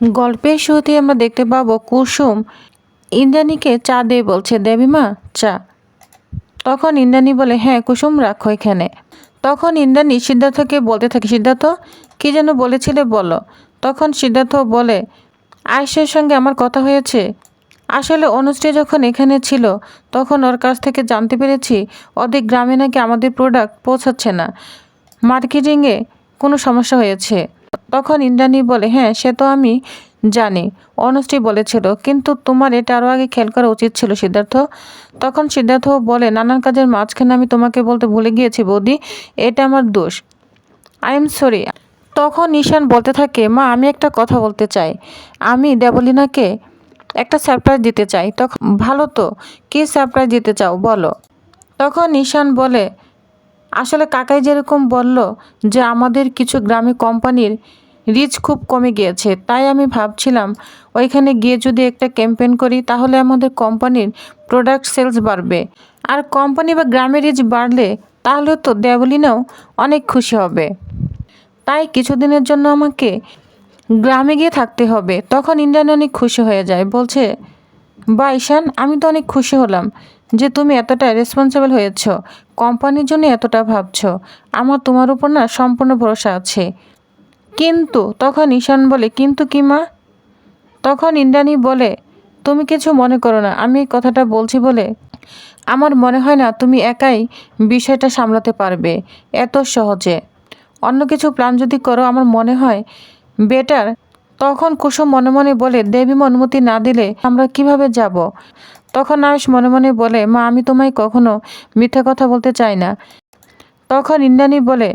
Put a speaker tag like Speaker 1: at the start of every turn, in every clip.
Speaker 1: গল্পের শুরুতে আমরা দেখতে পাবো কুসুম ইন্দ্রাণীকে চা দিয়ে বলছে দেবীমা চা। তখন ইন্দ্রাণী বলে হ্যাঁ কুসুম, রাখো এখানে। তখন ইন্দ্রাণী সিদ্ধার্থকে বলতে থাকে, সিদ্ধার্থ, কী যেন বলেছিলে বলো। তখন সিদ্ধার্থ বলে আয়েশের সঙ্গে আমার কথা হয়েছে। আসলে অনুশ্রী যখন এখানে ছিল, তখন ওর কাছ থেকে জানতে পেরেছি ওদের গ্রামে নাকি আমাদের প্রোডাক্ট পৌঁছাচ্ছে না। মার্কেটিংয়ে কোনো সমস্যা হয়েছে। তখন ইন্দ্রাণী বলে হ্যাঁ সে তো আমি জানি। অনুশ্রী বলেছিল, কিন্তু তোমার এটা আরও আগে খেয়াল করা উচিত ছিল, সিদ্ধার্থ। তখন সিদ্ধার্থ বলে নানান কাজের মাঝখানে আমি তোমাকে বলতে ভুলে গিয়েছি বৌদি, এটা আমার দোষ। আই এম সরি তখন ঈশান বলতে থাকে, মা, আমি একটা কথা বলতে চাই। আমি দেবলিনাকে একটা সারপ্রাইজ দিতে চাই। তখন, ভালো তো, কী সারপ্রাইজ দিতে চাও বলো? তখন ঈশান বলে আসলে কাকাই যেরকম বলল যে আমাদের কিছু গ্রামে কোম্পানির রিচ খুব কমে গিয়েছে, তাই আমি ভাবছিলাম ওইখানে গিয়ে যদি একটা ক্যাম্পেইন করি তাহলে আমাদের কোম্পানির প্রোডাক্ট সেলস বাড়বে। আর কোম্পানি বা গ্রামের রিচ বাড়লে তাহলে তো দেবলিনাও অনেক খুশি হবে। তাই কিছুদিনের জন্য আমাকে গ্রামে গিয়ে থাকতে হবে, তখন ইন্ডিয়ান অনেক খুশি হয়ে যায়, বলছে বা ঈশান, আমি তো অনেক খুশি হলাম। যে তুমি এতটা রেসপন্সিবল হয়েছ কোম্পানির জন্য এতটা ভাবছ, আমার তোমার উপর না সম্পূর্ণ ভরসা আছে। কিন্তু, তখন ঈশান বলে, কিন্তু কি মা? তখন ইন্দ্রাণী বলে, তুমি কিছু মনে করো না, আমি কথাটা বলছি বলে আমার মনে হয় না তুমি একাই বিষয়টা সামলাতে পারবে, এত সহজে। অন্য কিছু প্ল্যান যদি করো, আমার মনে হয় বেটার তখন কুসুম মনে মনে বলে দেবী অনুমতি না দিলে আমরা কীভাবে যাব? তখন আয়ুষ মনে মনে বলে, মা, আমি তোমায় কখনো মিথ্যা কথা বলতে চাই না। তখন ইন্দ্রাণী বলে,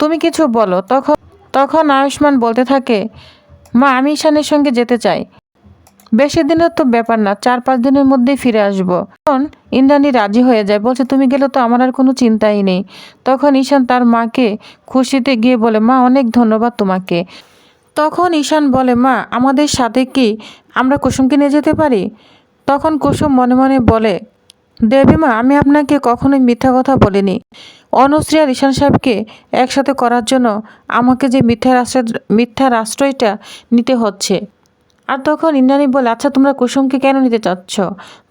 Speaker 1: তুমি কিছু বলো। তখন তখন আয়ুষ্মান বলতে থাকে, মা, আমি ঈশানের সঙ্গে যেতে চাই। বেশি দিনের তো ব্যাপার না, চার পাঁচ দিনের মধ্যেই ফিরে আসব। তখন ইন্দ্রাণী রাজি হয়ে যায়, বলছে, তুমি গেলে তো আমার আর কোনো চিন্তাই নেই। তখন ঈশান তার মাকে খুশিতে গিয়ে বলে, মা, অনেক ধন্যবাদ তোমাকে। তখন ঈশান বলে, মা, আমাদের সাথে কি আমরা কুসুমকে নিয়ে যেতে পারি? তখন কুসুম মনে মনে বলে, দেবীমা, আমি আপনাকে কখনোই মিথ্যা কথা বলিনি। অনুশ্রী আর ঈশান সাহেবকে একসাথে করার জন্য আমাকে যে মিথ্যার আশ্রয় মিথ্যার আশ্রয়টা নিতে হচ্ছে। আর তখন ইন্দ্রাণী বলে আচ্ছা তোমরা কুসুমকে কেন নিতে চাচ্ছ?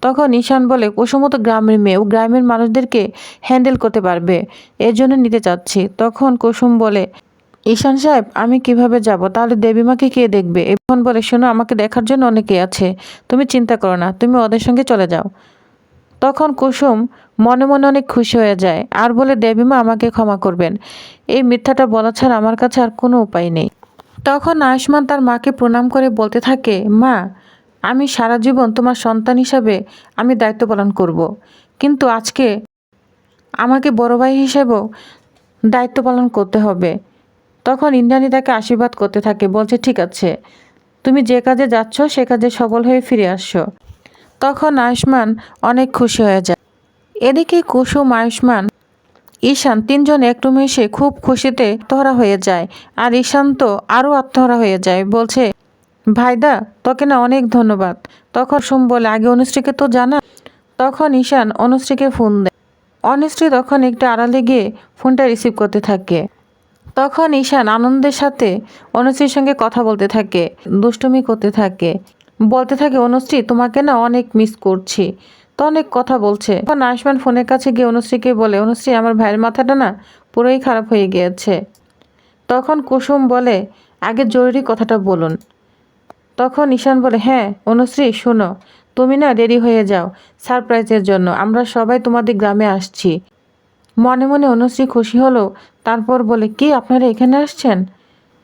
Speaker 1: তখন ঈশান বলে কুসুমও তো গ্রামের মেয়ে, ও গ্রামের মানুষদেরকে হ্যান্ডেল করতে পারবে। এর জন্য নিতে চাচ্ছি। তখন কুসুম বলে ঈশান সাহেব, আমি কীভাবে যাব? তাহলে দেবীমাকে কে দেখবে? এখন বলে শোনো, আমাকে দেখার জন্য অনেকে আছে। তুমি চিন্তা করো না, তুমি ওদের সঙ্গে চলে যাও। তখন কুসুম মনে মনে অনেক খুশি হয়ে যায়। আর বলে দেবীমা আমাকে ক্ষমা করবেন। এই মিথ্যাটা বলা ছাড়া আমার কাছে আর কোনো উপায় নেই। তখন আয়ুষ্মান তার মাকে প্রণাম করে বলতে থাকে, মা, আমি সারা জীবন তোমার সন্তান হিসাবে আমি দায়িত্ব পালন করব। কিন্তু আজকে আমাকে বড় ভাই হিসেবেও দায়িত্ব পালন করতে হবে। তখন ইন্দ্রাণী তাকে আশীর্বাদ করতে থাকে, বলছে, ঠিক আছে, তুমি যে কাজে যাচ্ছ, সে কাজে সফল হয়ে ফিরে আসছো তখন আয়ুষ্মান অনেক খুশি হয়ে যায়। এদিকে কুসুম, আয়ুষ্মান, ঈশান তিনজন এক রুমে এসে খুব খুশিতে আত্মহারা হয়ে যায় আর ঈশান তো আরও আত্মহারা হয়ে যায়, বলছে, ভাইদা, তোকে না অনেক ধন্যবাদ। তখন সোম বলে, আগে অনুশ্রীকে তো জানা। তখন ঈশান অনুশ্রীকে ফোন দেয়। অনুশ্রী তখন একটু আড়ালে গিয়ে ফোনটা রিসিভ করতে থাকে। তখন ঈশান আনন্দের সাথে অনুশ্রীর সঙ্গে কথা বলতে থাকে, দুষ্টুমি করতে থাকে। বলতে থাকে, অনুশ্রী, তোমাকে না অনেক মিস করছি। তো অনেক কথা বলছে। তখন আয়ুষ্মান ফোনের কাছে গিয়ে অনুশ্রীকে বলে, অনুশ্রী, আমার ভাইয়ের মাথাটা না পুরোই খারাপ হয়ে গিয়েছে। তখন কুসুম বলে, আগে জরুরি কথাটা বলুন। তখন ঈশান বলে হ্যাঁ অনুশ্রী, শোনো, তুমি না রেডি হয়ে যাও সারপ্রাইজের জন্য। আমরা সবাই তোমাদের গ্রামে আসছি। মনে মনে অনুশ্রী খুশি হলো, তারপর বলে, কি, আপনারা এখানে আসছেন?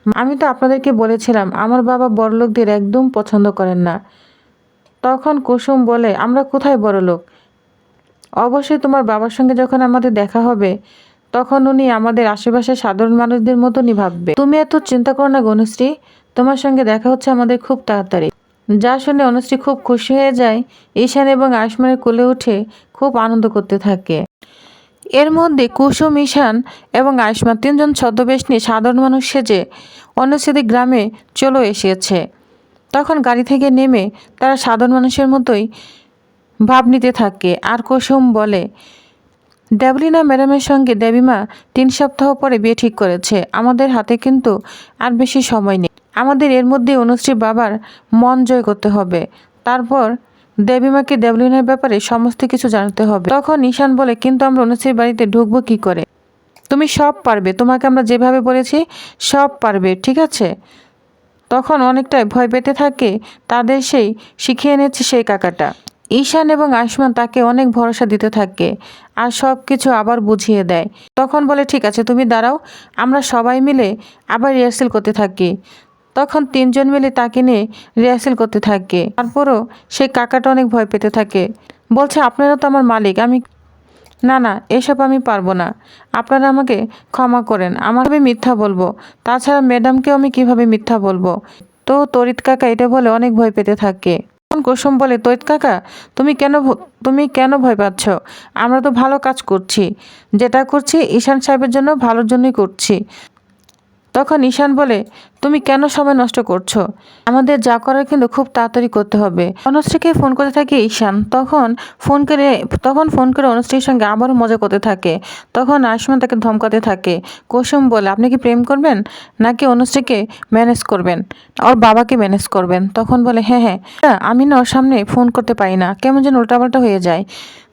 Speaker 1: আমি তো আপনাদেরকে বলেছিলাম, আমার বাবা বড়লোকদের একদম পছন্দ করেন না। তখন কুসুম বলে, আমরা কোথায় বড়লোক? অবশ্যই তোমার বাবার সঙ্গে যখন আমাদের দেখা হবে, তখন উনি আমাদের আশেপাশে সাধারণ মানুষদের মতনই ভাববে। তুমি এত চিন্তা করো না গনুশ্রী তোমার সঙ্গে দেখা হচ্ছে আমাদের খুব তাড়াতাড়ি। যা শুনে অনুশ্রী খুব খুশি হয়ে যায়, ঈশান এবং আয়ুষ্মানের কোলে উঠে খুব আনন্দ করতে থাকে। এর মধ্যে কুসুম, ঈশান এবং আয়ুষ্মান তিনজন ছদ্মবেশ নিয়ে সাধারণ মানুষ সেজে অনুচ্ছেদে গ্রামে চলে এসেছে। তখন গাড়ি থেকে নেমে তারা সাধারণ মানুষের মতোই ভাব নিতে থাকে। আর কুসুম বলে দেবলিনা ম্যাডামের সঙ্গে দেবীমা তিন সপ্তাহ পরে বিয়ে ঠিক করেছে। আমাদের হাতে কিন্তু আর বেশি সময় নেই। আমাদের এর মধ্যে অনুশ্রী বাবার মন জয় করতে হবে। তারপর দেবীমাকে দেবলিনের ব্যাপারে সমস্ত কিছু জানতে হবে। তখন ঈশান বলে, কিন্তু আমরা অনুশ্রীর বাড়িতে ঢুকবো কি করে? তুমি সব পারবে। তোমাকে আমরা যেভাবে বলেছি, সব পারবে, ঠিক আছে? তখন অনেকটাই ভয় পেতে থাকে তাদের সেই শিখিয়ে নিচ্ছে সেই কাকাটা। ঈশান এবং আয়ুষ্মান তাকে অনেক ভরসা দিতে থাকে আর সব কিছু আবার বুঝিয়ে দেয়। তখন বলে, ঠিক আছে, তুমি দাঁড়াও, আমরা সবাই মিলে আবার রিহার্সেল করতে থাকি। তখন তিনজন মিলে তাকে নিয়ে রিহার্সেল করতে থাকে। তারপরও সেই কাকাটা অনেক ভয় পেতে থাকে। বলছে, আপনারা তো আমার মালিক, আমি না না, এসব আমি পারব না। আপনারা আমাকে ক্ষমা করেন। আমার আমি মিথ্যা বলব। তাছাড়া ম্যাডামকেও আমি কীভাবে মিথ্যা বলব? তো তরিত কাকা এটা বলে অনেক ভয় পেতে থাকে। তখন কুসুম বলে, তরিত কাকা, তুমি কেন তুমি কেন ভয় পাচ্ছ? আমরা তো ভালো কাজ করছি। যেটা করছি ঈশান সাহেবের জন্য ভালোর জন্যই করছি। তখন ঈশান বলে তুমি কেন সময় নষ্ট করছ? আমাদের যা করার কিন্তু খুব তাড়াতাড়ি করতে হবে। অনুশ্রীকে ফোন করতে থাকে ঈশান। তখন ফোন করে তখন ফোন করে অনুশ্রীর সঙ্গে আবারও মজা করতে থাকে। তখন আয়ুষ্মান তাকে ধমকাতে থাকে। কুসুম বলে আপনি কি প্রেম করবেন? নাকি অনুশ্রীকে ম্যানেজ করবেন? ওর বাবাকে ম্যানেজ করবেন? তখন বলে হ্যাঁ হ্যাঁ, আমি না ওর সামনে ফোন করতে পারি না। কেমন যেন উল্টাপাল্টা হয়ে যায়।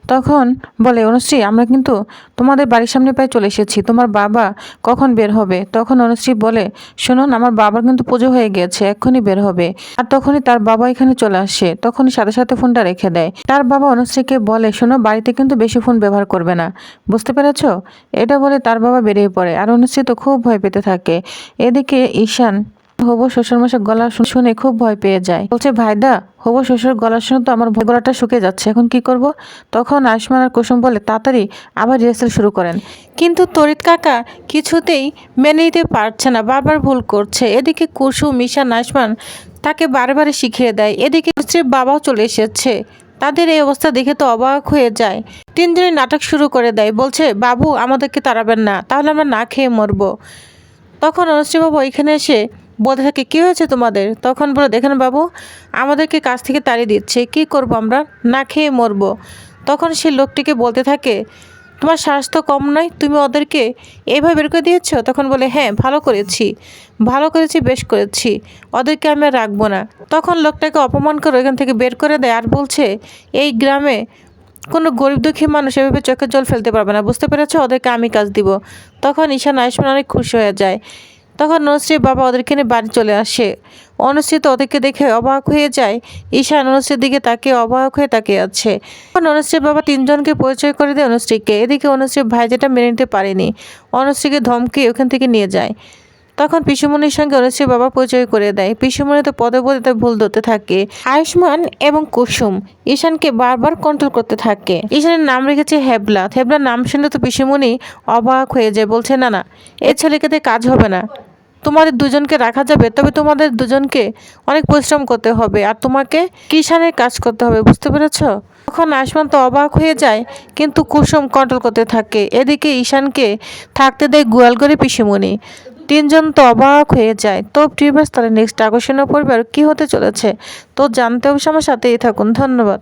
Speaker 1: তখন বলে, অনুশ্রী, আমরা কিন্তু তোমাদের বাড়ির সামনে প্রায় চলে এসেছি, তোমার বাবা কখন বের হবে? তখন অনুশ্রী বলে, শুনুন, আমার বাবার কিন্তু পুজো হয়ে গেছে এক্ষুনি বের হবে। আর তখনই তার বাবা এখানে চলে আসে, তখনই সাথে সাথে ফোনটা রেখে দেয়। তার বাবা অনুশ্রীকে বলে, শোনো, বাড়িতে কিন্তু বেশি ফোন ব্যবহার করবে না। বুঝতে পেরেছ? এটা বলে তার বাবা বেরিয়ে পড়ে। আর অনুশ্রী তো খুব ভয় পেতে থাকে। এদিকে ঈশান হবু শ্বশুরমশাই গলা শু- শুনে খুব ভয় পেয়ে যায়। বলছে, ভাইদা, হবু শ্বশুর গলা শুনে তো আমার গলাটা শুকে যাচ্ছে। এখন কি করব? তখন আয়ুষ্মান আর কুসুম বলে, তাড়াতাড়ি আবার রিহার্সেল শুরু করেন। কিন্তু তরিত কাকা কিছুতেই মেনে নিতে পারছে না, বারবার ভুল করছে। এদিকে কুসুম, ঈশান, আয়ুষ্মান তাকে বারবার শিখিয়ে দেয়। এদিকে স্ত্রীর বাবাও চলে এসেছে। তাদের এই অবস্থা দেখে তো অবাক হয়ে যায়। তিনজনই নাটক শুরু করে দেয়। বলছে, বাবু, আমাদেরকে তাড়াবেন না, তাহলে আমরা না খেয়ে মরবো। তখন অনুশ্রীবাবু এখানে এসে বলতে থাকে, কী হয়েছে তোমাদের? তখন বলে, দেখেন বাবু, আমাদেরকে কাজ থেকে তাড়িয়ে দিচ্ছে। কি করব আমরা? না খেয়ে মরবো। তখন সে লোকটিকে বলতে থাকে, তোমার স্বাস্থ্য কম নয়, তুমি ওদেরকে এভাবে বের করে দিয়েছ? তখন বলে হ্যাঁ ভালো করেছি ভালো করেছি, বেশ করেছি, ওদেরকে আমি আর রাখব না। তখন লোকটাকে অপমান করে এখান থেকে বের করে দেয় আর বলছে, এই গ্রামে কোনো গরিব দুঃখী মানুষ এভাবে চোখের জল ফেলতে পারবে না, বুঝতে পেরেছ? ওদেরকে আমি কাজ দিব। তখন ঈশান আয়ুষ্মান অনেক খুশি হয়ে যায়। তখন অনুশ্রীর বাবা ওদেরকে নিয়ে বাড়ি চলে আসে। অনুশ্রী তো ওদেরকে দেখে অবাক হয়ে যায়। ঈশান অনুশ্রীর দিকে তাকে অবাক হয়ে তাকিয়ে আছে। তখন অনুশ্রীর বাবা তিনজনকে পরিচয় করে দেয় অনুশ্রীকে। এদিকে অনুশ্রীর ভাই যেটা মেনে নিতে পারেনি। অনুশ্রীকে ধমকে ওখান থেকে নিয়ে যায়। তখন পিসুমনির সঙ্গে অনুশ্রীর বাবা পরিচয় করে দেয়। পিসুমনি তো পদে পদে তার ভুল ধরতে থাকে। আয়ুষ্মান এবং কুসুম ঈশানকে বারবার কন্ট্রোল করতে থাকে। ঈশানের নাম রেখেছে হেবলা। হেবলার নাম শুনে তো পিসুমনি অবাক হয়ে যায়, বলছে, না না, এ ছেলেকে কাজ হবে না। তোমাদের দুজনকে রাখা যাবে, তবে তোমাদের দুজনকে অনেক পরিশ্রম করতে হবে আর তোমাকে কিষানের কাজ করতে হবে, বুঝতে পেরেছ? তখন আয়ুষ্মান তো অবাক হয়ে যায়, কিন্তু কুসুম কন্ট্রোল করতে থাকে। এদিকে ঈশানকে থাকতে দেয় গোয়ালগড়ে পিসিমণি। তিনজন তো অবাক হয়ে যায়। তো প্রিভিয়াস তাহলে নেক্সট আকর্ষণীয় পরিবার কি হতে চলেছে? তো জানতে অবশ্যই আমার সাথেই থাকুন। ধন্যবাদ।